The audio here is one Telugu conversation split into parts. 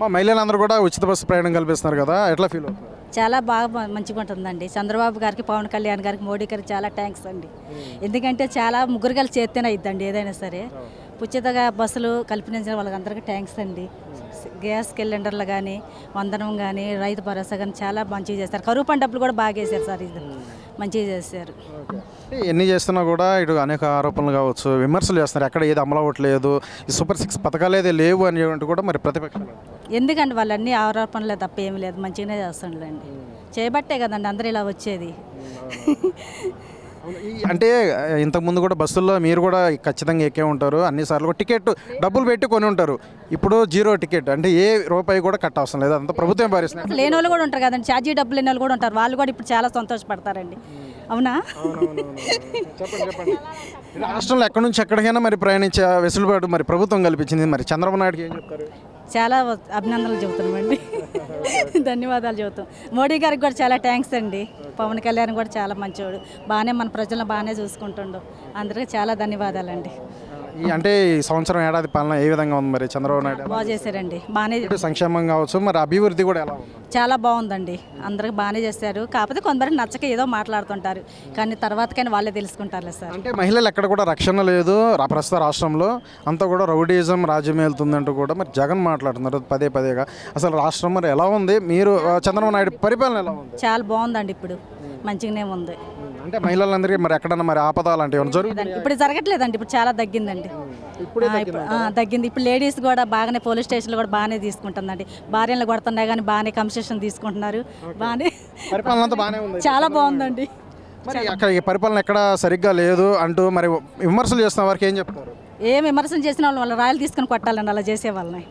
మా మహిళలందరూ కూడా ఉచిత బస్సు ప్రయాణం కల్పిస్తున్నారు కదా ఎట్లా ఫీల్ అవుతున్నారు చాలా బాగా మంచిగా ఉంటుందండి. చంద్రబాబు గారికి పవన్ కళ్యాణ్ గారికి మోడీ గారికి చాలా థ్యాంక్స్ అండి. ఎందుకంటే చాలా ముగ్గురు కలిసి చేస్తేనే అయిద్దండి ఏదైనా సరే. ఉచితగా బస్సులు కల్పించిన వాళ్ళందరికీ థ్యాంక్స్ అండి. గ్యాస్ సిలిండర్లు కానీ వందనం కానీ రైతు భరోసా కానీ చాలా మంచిగా చేస్తారు. కరువు పంట డబ్బులు కూడా బాగా వేశారు సార్ ఇది. మంచిగా చేశారు. అంటే ఎన్ని చేస్తున్నా కూడా ఇటు అనేక ఆరోపణలు కావచ్చు విమర్శలు చేస్తున్నారు. ఎక్కడ ఏది అమలు అవ్వట్లేదు సూపర్ సిక్స్ పథకాలు ఏది లేవు అని కూడా మరి ప్రతిపక్షాలు. ఎందుకంటే వాళ్ళన్నీ ఆరోపణలే తప్ప ఏమీ లేదు. మంచిగానే చేస్తుండలేండి చేయబట్టే కదండి అందరూ ఇలా వచ్చేది. అంటే ఇంతకుముందు కూడా బస్సుల్లో మీరు కూడా ఖచ్చితంగా ఎక్కే ఉంటారు. అన్ని సార్లు కూడా టికెట్ డబ్బులు పెట్టి కొని ఉంటారు. ఇప్పుడు జీరో టికెట్ అంటే ఏ రూపాయి కూడా కట్ట అవసరం లేదు. అంత ప్రభుత్వం భరిస్తుంది లేని వాళ్ళు కూడా ఉంటారు కదండి. ఛార్జీ డబ్బులు లేని వాళ్ళు కూడా ఉంటారు. వాళ్ళు కూడా ఇప్పుడు చాలా సంతోషపడతారండి. అవునా? చెప్పండి చెప్పండి. రాష్ట్రంలో ఎక్కడి నుంచి ఎక్కడికైనా మరి ప్రయాణించే వెసులుబాటు మరి ప్రభుత్వం కల్పించింది. మరి చంద్రబాబు నాయుడుకి ఏం చెప్తారు? చాలా అభినందనలు చెబుతున్నామండి. ధన్యవాదాలు చెబుతాం మోడీ గారికి కూడా చాలా థ్యాంక్స్ అండి. పవన్ కళ్యాణ్ కూడా చాలా మంచివాడు బాగానే మన ప్రజలను బాగానే చూసుకుంటుండు. అందరికీ చాలా ధన్యవాదాలండి. ఈ అంటే ఈ సంవత్సరం ఏడాది పాలన ఏ విధంగా ఉంది మరి? చంద్రబాబు నాయుడు బాగా చేశారండి. బాగానే ఇటు సంక్షేమం కావచ్చు మరి అభివృద్ధి కూడా ఎలా ఉంది? చాలా బాగుందండి. అందరికి బాగానే చేశారు. కాకపోతే కొందరికి నచ్చక ఏదో మాట్లాడుతుంటారు. కానీ తర్వాతకైనా వాళ్ళే తెలుసుకుంటారులే సార్. అంటే మహిళలు ఎక్కడ కూడా రక్షణ లేదు రా- ప్రస్తుత రాష్ట్రంలో. అంతా కూడా రౌడీజం రాజ్యం వెళ్తుందంటూ కూడా మరి జగన్ మాట్లాడుతున్నారు. పదే పదేగా. అసలు రాష్ట్రం మరి ఎలా ఉంది? మీరు ఆ, చంద్రబాబు నాయుడు పరిపాలన ఎలా ఉంది? చాలా బాగుందండి ఇప్పుడు. మంచిగానే ఉంది. అంటే మహిళలందరికీ మరి ఎక్కడన్నా మరి ఆపద లాంటివి ఏమైనా జరుగుతుంది లేదండి. ఇప్పుడు జరగట్లేదండి. ఇప్పుడు చాలా తగ్గిందండి. ఆ, ఇప్పుడు- ఆ, తగ్గింది. ఇప్పుడు లేడీస్ కూడా బాగానే పోలీస్ స్టేషన్లో కూడా బాగానే తీసుకుంటుందండి. భార్యలు కొడుతున్నాయి కానీ బాగానే కన్సెషన్ తీసుకుంటున్నారు. బాగానే పరిపాలన అంతా బాగానే ఉంది. చాలా బాగుందండి. మరి అక్కడ ఈ పరిపాలన ఎక్కడ సరిగ్గా లేదు అంటూ మరి విమర్శలు చేస్తున్న వారికి ఏం చెప్తారు? ఏం విమర్శన చేసిన వాళ్ళు వాళ్ళ రాయలు తీసుకొని కొట్టాలండి అలా చేసే వాళ్ళని.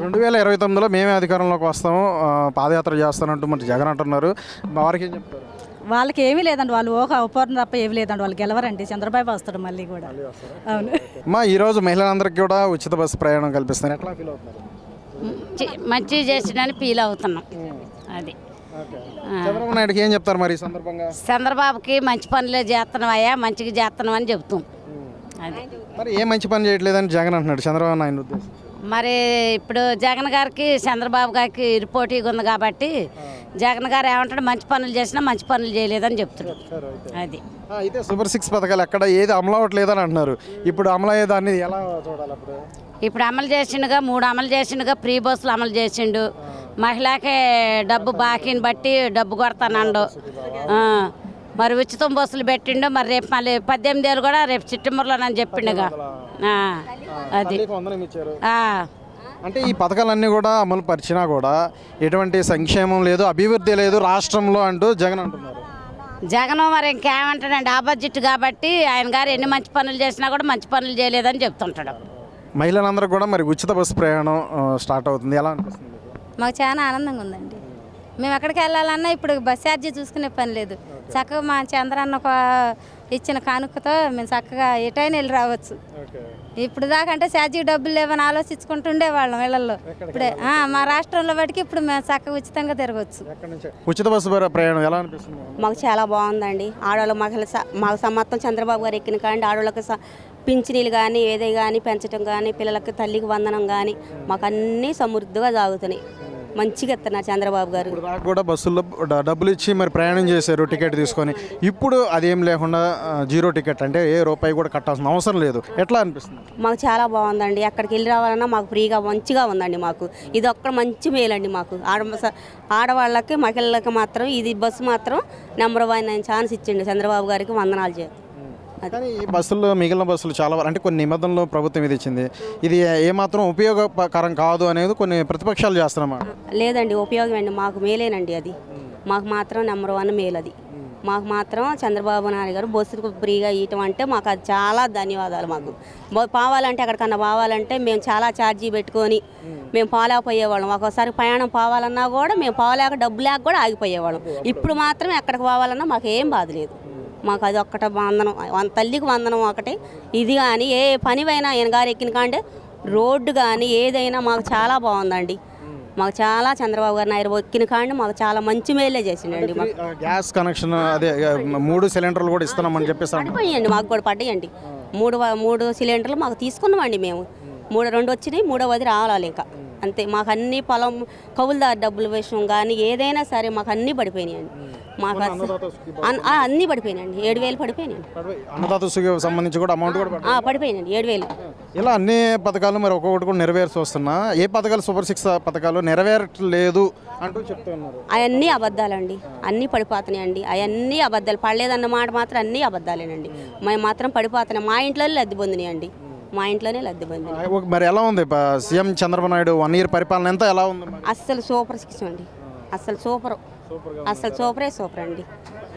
రెండు వేల ఇరవై తొమ్మిదిలో మేమే అధికారంలోకి వస్తాము ఆ, పాదయాత్ర చేస్తానంటూ మరి జగన్ అంటున్నారు. వారికి ఏం చెప్తారు? వాళ్ళకి ఏమీ లేదండి. వాళ్ళు ఓక ఉపరం తప్ప ఏమీ లేదండి. వాళ్ళు గెలవరండి. చంద్రబాబు వస్తాడు మళ్ళీ కూడా. అవును. మా ఈరోజు మహిళలందరికీ కూడా ఉచిత బస్సు ప్రయాణం కల్పిస్తారు ఎట్లా ఫీల్ అవుతున్నారు? మంచి చేసినని ఫీల్ అవుతున్నాం. అది. చంద్రబాబు నాయుడుకి ఏం చెప్తారు మరి ఈ సందర్భంగా? చంద్రబాబుకి మంచి పనులే చేస్తున్నావయ్యా మంచిగా చేస్తున్నావు అని చెప్తాం. అది. మరి ఏ మంచి పని చేయట్లేదని జగన్ అంటున్నాడు. చంద్రబాబు నాయుడు ఉద్దేశం మరి ఇప్పుడు జగన్ గారికి చంద్రబాబు గారికి పోటీగా ఉంది కాబట్టి జగన్ గారు ఏమంటాడు మంచి పనులు చేసినా మంచి పనులు చేయలేదని చెప్తున్నాడు అది. అయితే సూపర్ సిక్స్ పథకాలు ఎక్కడ ఏది అమలు అవ్వట్లేదని అంటున్నారు. ఇప్పుడు అమలు అయ్యేదాన్ని ఎలా చూడాలి అప్పుడు? ఇప్పుడు అమలు చేసిండుగా మూడు అమలు చేసిండుగా ఫ్రీ బస్సులు అమలు చేసిండు. మహిళకే డబ్బు బాకీని బట్టి డబ్బు కొడతానండు. మరి ఉచితం బస్సులు పెట్టిండు మరి రేపు మళ్ళీ పద్దెనిమిది ఏళ్ళు కూడా రేపు చిట్టమూరులోనని చెప్పిండుగా. అది. అంటే ఈ పథకాలన్నీ కూడా అమలు పరిచినా కూడా ఎటువంటి సంక్షేమం లేదు అభివృద్ధి లేదు రాష్ట్రంలో అంటూ జగన్ అంటున్నారు. జగన్ మరి ఇంకేమంటాడండి? ఆ బడ్జెట్ కాబట్టి ఆయన గారు ఎన్ని మంచి పనులు చేసినా కూడా మంచి పనులు చేయలేదని చెప్తుంటాడు. మహిళలందరూ కూడా మరి ఉచిత బస్సు ప్రయాణం స్టార్ట్ అవుతుంది. ఎలా అనిపిస్తుంది మీకు? మాకు చాలా ఆనందంగా ఉందండి. మేము ఎక్కడికి వెళ్ళాలన్నా ఇప్పుడు బస్ ఛార్జీ చూసుకునే పని లేదు. చక్కగా మా చంద్రన్న ఒక ఇచ్చిన కానుకతో మేము చక్కగా ఎటైనా వెళ్ళి రావచ్చు. ఇప్పుడు దాకా అంటే ఛార్జీ డబ్బులు లేవని ఆలోచించుకుంటుండే వాళ్ళం ఇళ్ళలో ఇప్పుడే ఆ, మా రాష్ట్రంలో బట్టికి ఇప్పుడు మేము చక్కగా ఉచితంగా తిరగవచ్చు ఉచిత బస్సు ప్ర- ప్రయాణం ఎలా అనిపిస్తుంది? మాకు చాలా బాగుందండి. ఆడవాళ్ళ మహిళ స- మాకు సమర్థం చంద్రబాబు గారు ఎక్కిన కానీ ఆడవాళ్ళకి పింఛనీలు కానీ ఏదే కానీ పెంచడం కానీ పిల్లలకి తల్లికి వందనం కానీ మాకు అన్నీ సమృద్ధిగా సాగుతున్నాయి. మంచిగా ఇస్తున్నారు చంద్రబాబు గారు. ఇప్పుడు దాకా కూడా బస్సుల్లో డబ్బులు ఇచ్చి మరి ప్రయాణం చేశారు టికెట్ తీసుకొని. ఇప్పుడు అదేం లేకుండా జీరో టికెట్ అంటే ఏ రూపాయి కూడా కట్టాల్సిన అవసరం లేదు. ఎట్లా అనిపిస్తుంది? మాకు చాలా బాగుందండి. అక్కడికి వెళ్ళి రావాలన్నా మాకు ఫ్రీగా మంచిగా ఉందండి మాకు. ఇది ఒక్క మంచి మేలండి మాకు. ఆడ ఆడవాళ్ళకి మహిళలకి మాత్రం ఇది బస్సు మాత్రం నెంబర్ వన్ ఛాన్స్ ఇచ్చిండు చంద్రబాబు గారికి వందనాలు చే కానీ ఈ బస్సుల్లో మిగిలిన బస్సులు చాలా అంటే కొన్ని నిబంధనలు ప్రభుత్వం ఇది ఇచ్చింది. ఇది ఏమాత్రం ఉపయోగకరం కాదు అనేది కొన్ని ప్రతిపక్షాలు చేస్తున్నమాట లేదండి ఉపయోగం అండి మాకు మేలేనండి అది. మాకు మాత్రం నెంబర్ వన్ మేలు అది. మాకు మాత్రం చంద్రబాబు నాయుడు గారు బస్సుకు ఫ్రీగా ఇవ్వటం అంటే మాకు అది చాలా ధన్యవాదాలు మాకు. పోవాలంటే ఎక్కడికన్నా పోవాలంటే మేము చాలా ఛార్జీ పెట్టుకొని మేము. పోలేకపోయేవాళ్ళం. ఒక్కోసారి ప్రయాణం పోవాలన్నా కూడా మేము పోలేక డబ్బు లేక కూడా ఆగిపోయేవాళ్ళం. ఇప్పుడు మాత్రం ఎక్కడికి పోవాలన్నా మాకు ఏం బాధ లేదు. మాకు అది ఒక్కట వందనం. తల్లికి వందనం ఒకటి. ఇది కానీ ఏ పనివైనా ఆయన గారు ఎక్కిన కాంటే రోడ్డు కానీ ఏదైనా మాకు చాలా బాగుందండి. మాకు చాలా చంద్రబాబు గారు నాయుడు ఎక్కిన కాండి మాకు చాలా మంచి మేలే చేసిండండి. గ్యాస్ కనెక్షన్ అదే మూడు సిలిండర్లు కూడా ఇస్తున్నామని చెప్పేసి. పడిపోయండి మాకు కూడా పడ్డాయండి. మూడు మూడు సిలిండర్లు మాకు తీసుకున్నామండి మేము. మూడు రెండు వచ్చినాయి మూడవది రావాలి ఇంకా అంతే. మాకు అన్ని పొలం కవులుదారు డబ్బుల విషయం కానీ ఏదైనా సరే మాకు అన్నీ పడిపోయినాయండి మాకు అన్నీ పడిపోయినాయండి. ఏడు వేలు పడిపోయినాయండి. అన్నదాత సుఖ సంబంధించి కూడా అమౌంట్ కూడా పడిపోయినాయండి. ఏడు వేలు. ఇలా అన్ని పథకాలు మరి ఒక్కొక్కటి కూడా నెరవేర్చి వస్తున్నా ఏ పథకాలు సూపర్ సిక్స్ పథకాలు నెరవేరట్లేదు అంటూ చెప్తున్నారు అవన్నీ అబద్ధాలండి. అన్నీ పడిపోతున్నాయండి. అవన్నీ అబద్ధాలు. పడలేదన్న మాట మాత్రం అన్నీ అబద్ధాలేనండి. మేము. మాత్రం పడిపోతున్నాం మా ఇంట్లోనే లబ్ధి పొందినాయండి. మా ఇంట్లోనే లబ్ధి ఒక- మరి ఎలా ఉంది? CM Chandrababu Naidu one year పరిపాలన ఎంత ఎలా ఉంది? అస్సలు సూపర్ సిక్స్ అండి. అస్సలు సూపర్. అస్సలు సూపరే సూపర్ అండి.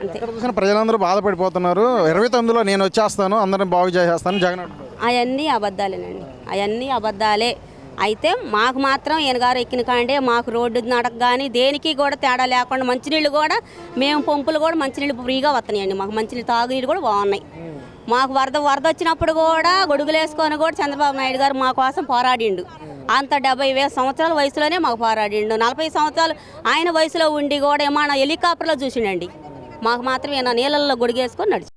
అంతే. చూసినా ప్రజలందరూ బాధపడిపోతున్నారు. ఇరవై తొమ్మిదిలో నేను వచ్చేస్తాను అందరిని బాగు చేసేస్తాను జగన్ అవన్నీ అబద్ధాలేనండి. అవన్నీ అబద్ధాలే. అయితే మాకు మాత్రం ఈయన గారు ఎక్కిన కాండే మాకు రోడ్డు నడక కానీ దేనికి కూడా తేడా లేకుండా మంచినీళ్ళు కూడా మేము పంపులు కూడా మంచినీళ్ళు ఫ్రీగా వస్తున్నాయండి. మాకు మంచినీళ్ళు తాగునీళ్ళు కూడా బాగున్నాయి. మాకు వరద వరద వచ్చినప్పుడు కూడా గొడుగులు వేసుకొని కూడా చంద్రబాబు నాయుడు గారు మా కోసం పోరాడిండు. అంత డెబ్బై వేల సంవత్సరాల వయసులోనే మాకు పోరాడిండు. నలభై సంవత్సరాలు ఆయన వయసులో ఉండి కూడా ఏమన్నా హెలికాప్టర్లో చూసిండండి. మాకు మాత్రం ఏమైనా నీళ్ళల్లో గొడుగేసుకొని నడిచి